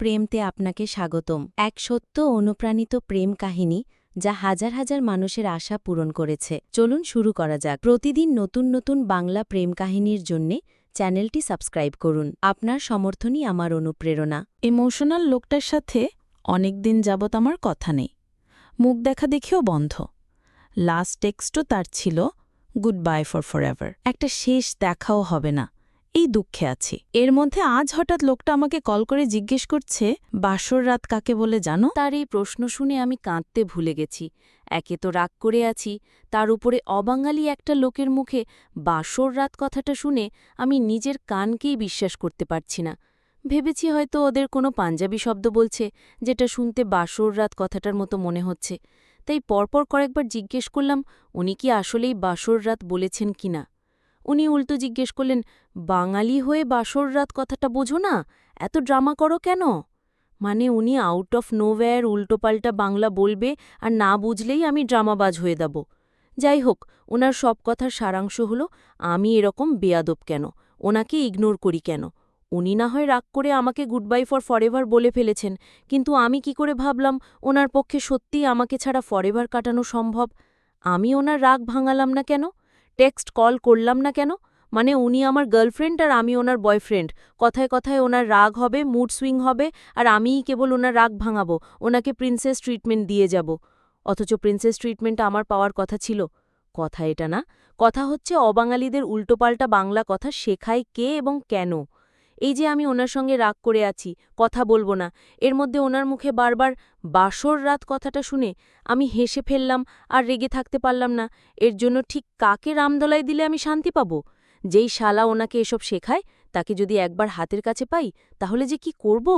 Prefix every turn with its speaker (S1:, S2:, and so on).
S1: প্রেমতে আপনাকে স্বাগতম। এক সত্য অনুপ্রাণিত প্রেম কাহিনী যা হাজার হাজার মানুষের আশা পূরণ করেছে। চলুন শুরু করা যাক। প্রতিদিন নতুন নতুন বাংলা প্রেম কাহিনীর জন্যে চ্যানেলটি সাবস্ক্রাইব করুন। আপনার সমর্থনই আমার অনুপ্রেরণা।
S2: ইমোশনাল লোকটার সাথে অনেক দিন যাবৎ আমার কথা নেই। মুখ দেখা দেখেও বন্ধ। লাস্ট টেক্সটও তার ছিল গুড বাই ফর ফর একটা শেষ দেখাও হবে না। এই দুঃখে আছি। এর মধ্যে আজ হঠাৎ লোকটা আমাকে কল করে জিজ্ঞেস করছে, বাসর রাত কাকে বলে জানো?
S1: তার এই প্রশ্ন শুনে আমি কাঁদতে ভুলে গেছি। একে তো রাগ করে আছি, তার উপরে অবাঙালি একটা লোকের মুখে বাসর রাত কথাটা শুনে আমি নিজের কানকেই বিশ্বাস করতে পারছি না। ভেবেছি হয়তো ওদের কোনো পাঞ্জাবি শব্দ বলছে, যেটা শুনতে বাসর রাত কথাটার মতো মনে হচ্ছে। তাই পরপর কয়েকবার জিজ্ঞেস করলাম, উনি কি আসলেই বাসর রাত বলেছেন কিনা? উনি উল্টো জিজ্ঞেস করলেন, বাঙালি হয়ে বাসর রাত কথাটা বোঝো না? এত ড্রামা করো কেন? মানে উনি আউট অফ নোওয়্যার উল্টোপাল্টা বাংলা বলবে আর না বুঝলেই আমি ড্রামাবাজ হয়ে দেব যাই হোক ওনার সব কথার সারাংশ হল, আমি এরকম বেয়াদব কেন? ওনাকে ইগনোর করি কেন? উনি না হয় রাগ করে আমাকে গুড বাই ফর ফরেভার বলে ফেলেছেন, কিন্তু আমি কি করে ভাবলাম, ওনার পক্ষে সত্যিই আমাকে ছাড়া ফরেভার কাটানো সম্ভব? আমি ওনার রাগ ভাঙালাম না কেন? টেক্সট কল করলাম না কেন? মানে উনি আমার গার্লফ্রেন্ড আর আমি ওনার বয়ফ্রেন্ড। কথায় কথায় ওনার রাগ হবে, মুড সুইং হবে, আর আমিই কেবল ওনার রাগ ভাঙাবো, ওনাকে প্রিন্সেস ট্রিটমেন্ট দিয়ে যাব। অথচ প্রিন্সেস ট্রিটমেন্ট আমার পাওয়ার কথা ছিল। কথা এটা না। কথা হচ্ছে অবাঙালিদের উল্টোপাল্টা বাংলা কথা শেখায় কে এবং কেন? এই যে আমি ওনার সঙ্গে রাগ করে আছি, কথা বলব না। এর মধ্যে ওনার মুখে বারবার বাসর রাত কথাটা শুনে আমি হেসে ফেললাম আর রেগে থাকতে পারলাম না। এর জন্য ঠিক কাকে রামদলায় দিলে আমি শান্তি পাব? যেই শালা ওনাকে এসব শেখায়, তাকে যদি একবার হাতের কাছে পাই, তাহলে যে কি করব?